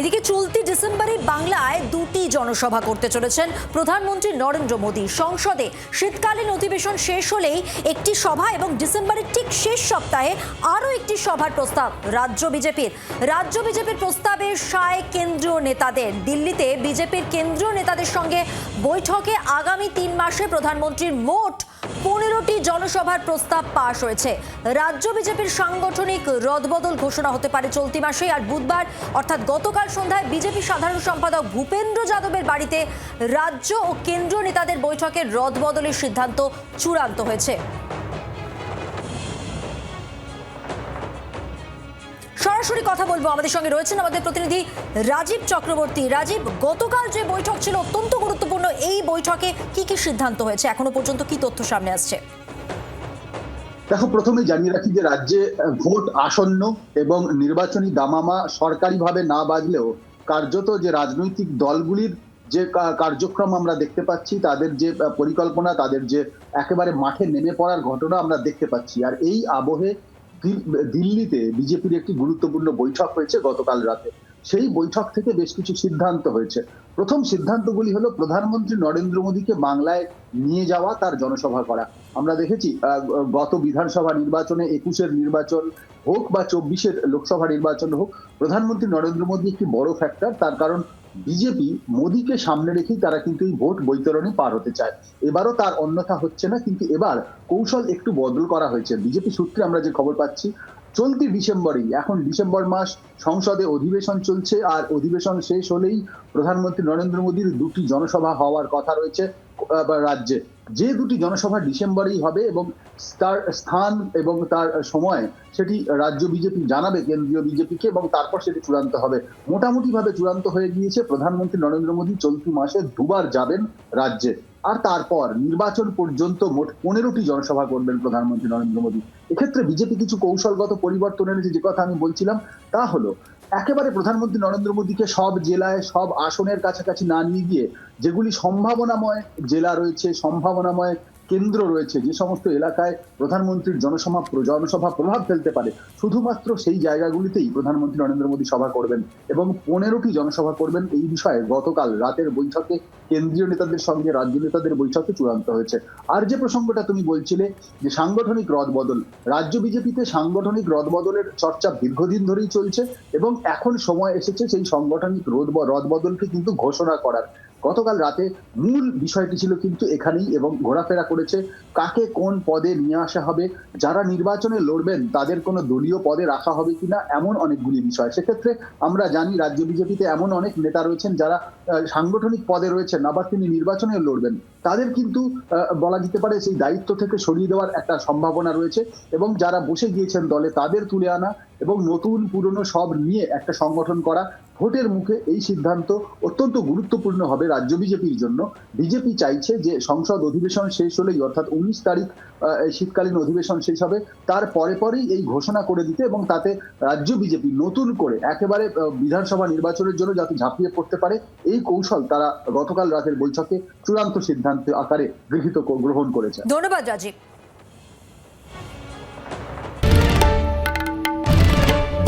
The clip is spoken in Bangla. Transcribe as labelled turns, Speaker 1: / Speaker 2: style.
Speaker 1: এদিকে চলতি ডিসেম্বরে বাংলায় দুটি জনসভা করতে চলেছেন প্রধানমন্ত্রী নরেন্দ্র মোদী। সংসদে শীতকালীন অধিবেশন শেষ হলেই একটি সভা এবং ডিসেম্বরের ঠিক শেষ সপ্তাহে আরও একটি সভার প্রস্তাব রাজ্য বিজেপির। রাজ্য বিজেপির প্রস্তাবে সায় কেন্দ্রীয় নেতাদের। দিল্লিতে বিজেপির কেন্দ্রীয় নেতাদের সঙ্গে বৈঠকে আগামী তিন মাসে প্রধানমন্ত্রীর মোট পনেরোটি জনসভার প্রস্তাব পাশ হয়েছে। রাজ্য বিজেপির সাংগঠনিক রদবদল ঘোষণা হতে পারে চলতি মাসে আর বুধবার, অর্থাৎ গতকাল সন্ধ্যায় বিজেপি সাধারণ সম্পাদক ভূপেন্দ্র যাদবের বাড়িতে রাজ্য ও কেন্দ্রীয় নেতাদের বৈঠকের রদবদলের সিদ্ধান্ত চূড়ান্ত হয়েছে। সরাসরি কথা বলব আমাদের সঙ্গে রয়েছেন আমাদের প্রতিনিধি রাজীব চক্রবর্তী। রাজীব, গতকাল যে বৈঠক ছিল অত্যন্ত গুরুত্বপূর্ণ, এই বৈঠকে কি কি সিদ্ধান্ত হয়েছে? এখনও পর্যন্ত কি তথ্য সামনে আসছে?
Speaker 2: দেখো, প্রথমে জানিয়ে রাখি যে রাজ্যে ভোট আসন্ন এবং নির্বাচনী দামামা সরকারিভাবে না বাজলেও কার্যত যে রাজনৈতিক দলগুলির যে কার্যক্রম আমরা দেখতে পাচ্ছি, তাদের যে পরিকল্পনা, তাদের যে একেবারে মাঠে নেমে পড়ার ঘটনা আমরা দেখতে পাচ্ছি। আর এই আবহে দিল্লিতে বিজেপির একটি গুরুত্বপূর্ণ বৈঠক হয়েছে গতকাল রাতে। সেই বৈঠক থেকে বেশ কিছু সিদ্ধান্ত হয়েছে। প্রথম সিদ্ধান্তগুলি হলো প্রধানমন্ত্রী নরেন্দ্র মোদীকে বাংলায় নিয়ে যাওয়া, তার জনসভা করা। আমরা দেখেছি গত বিধানসভা নির্বাচনে একুশের নির্বাচন হোক বা চব্বিশের লোকসভা নির্বাচন হোক, প্রধানমন্ত্রী নরেন্দ্র মোদী একটি বড় ফ্যাক্টর তার কারণ বিজেপি মোদীকে সামনে রেখেই তারা কিন্তু এই ভোট বৈতরণী পার হতে চায়। এবারও তার অন্যথা হচ্ছে না, কিন্তু এবার কৌশল একটু বদল করা হয়েছে। বিজেপি সূত্রে আমরা যে খবর পাচ্ছি চলতি ডিসেম্বরেই, এখন ডিসেম্বর মাস, সংসদে অধিবেশন চলছে, আর অধিবেশন শেষ হলেই প্রধানমন্ত্রী নরেন্দ্র মোদীর দুটি জনসভা হওয়ার কথা রয়েছে রাজ্যে। যে দুটি জনসভা ডিসেম্বরেই হবে এবং তার স্থান এবং তার সময়, সেটি রাজ্য বিজেপি জানাবে, কেন্দ্রীয় বিজেপিকে, এবং তারপর সেটি চূড়ান্ত হবে। মোটামুটিভাবে চূড়ান্ত হয়ে গিয়েছে, প্রধানমন্ত্রী নরেন্দ্র মোদী চলতি মাসে দুবার যাবেন রাজ্যে। আর তারপর নির্বাচন পর্যন্ত মোট পনেরোটি জনসভা করবেন প্রধানমন্ত্রী নরেন্দ্র মোদী। এক্ষেত্রে বিজেপি কিছু কৌশলগত পরিবর্তন এনেছে, যে কথা আমি বলছিলাম, তা হলো, একেবারে প্রধানমন্ত্রী নরেন্দ্র মোদীকে সব জেলায়, সব আসনের কাছাকাছি না নিয়ে গিয়ে যেগুলি সম্ভাবনাময় জেলা রয়েছে, সম্ভাবনাময় কেন্দ্র রয়েছে যে সমস্ত এলাকায় প্রধানমন্ত্রীর জনসভা জনসভা প্রভাব ফেলতে পারে। শুধুমাত্র সেই জায়গাগুলিতেই প্রধানমন্ত্রী নরেন্দ্র মোদী সভা করবেন এবং পনেরোটি জনসভা করবেন এই বিষয়ে গতকাল রাতের বৈঠকে কেন্দ্রীয় নেতাদের সঙ্গে রাজ্য নেতাদের বৈঠকে চূড়ান্ত হয়েছে। আর যে প্রসঙ্গটা তুমি বলছিলে যে সাংগঠনিক রদবদল, রাজ্য বিজেপিতে সাংগঠনিক রদবদলের চর্চা দীর্ঘদিন ধরেই চলছে এবং এখন সময় এসেছে সেই সাংগঠনিক রোদ রদবদলকে কিন্তু ঘোষণা করার। গতকাল রাতে মূল বিষয়টি ছিল কিন্তু এখানেই এবং ঘোরাফেরা করেছে কাকে কোন পদে নিয়ে আসা হবে, যারা নির্বাচনে লড়বেন তাদের কোনো দলীয় পদে রাখা হবে কিনা, এমন অনেকগুলি বিষয়। সেক্ষেত্রে আমরা জানি রাজ্য বিজেপিতে এমন অনেক নেতা রয়েছেন যারা সাংগঠনিক পদে রয়েছেন, আবার তিনি নির্বাচনে লড়বেন। তাদের কিন্তু বলা যেতে পারে সেই দায়িত্ব থেকে সরিয়ে দেওয়ার একটা সম্ভাবনা রয়েছে এবং যারা বসে গিয়েছেন দলে তাদের তুলে আনা এবং নতুন পুরনো সব নিয়ে একটা সংগঠন করা ভোটের মুখে এই সিদ্ধান্ত অত্যন্ত গুরুত্বপূর্ণ হবে রাজ্য বিজেপির জন্য। বিজেপি চাইছে যে সংসদ অধিবেশন শেষ হলেই, অর্থাৎ উনিশ তারিখ শীতকালীন অধিবেশন শেষ হবে, তার পরে পরেই এই ঘোষণা করে দিতে এবং তাতে রাজ্য বিজেপি নতুন করে একেবারে বিধানসভা নির্বাচনের জন্য যাতে ঝাঁপিয়ে পড়তে পারে, এই কৌশল তারা গতকাল রাতের বৈঠকে চূড়ান্ত সিদ্ধান্ত আকারে গৃহীত গ্রহণ করেছে।
Speaker 1: ধন্যবাদ রাজীব।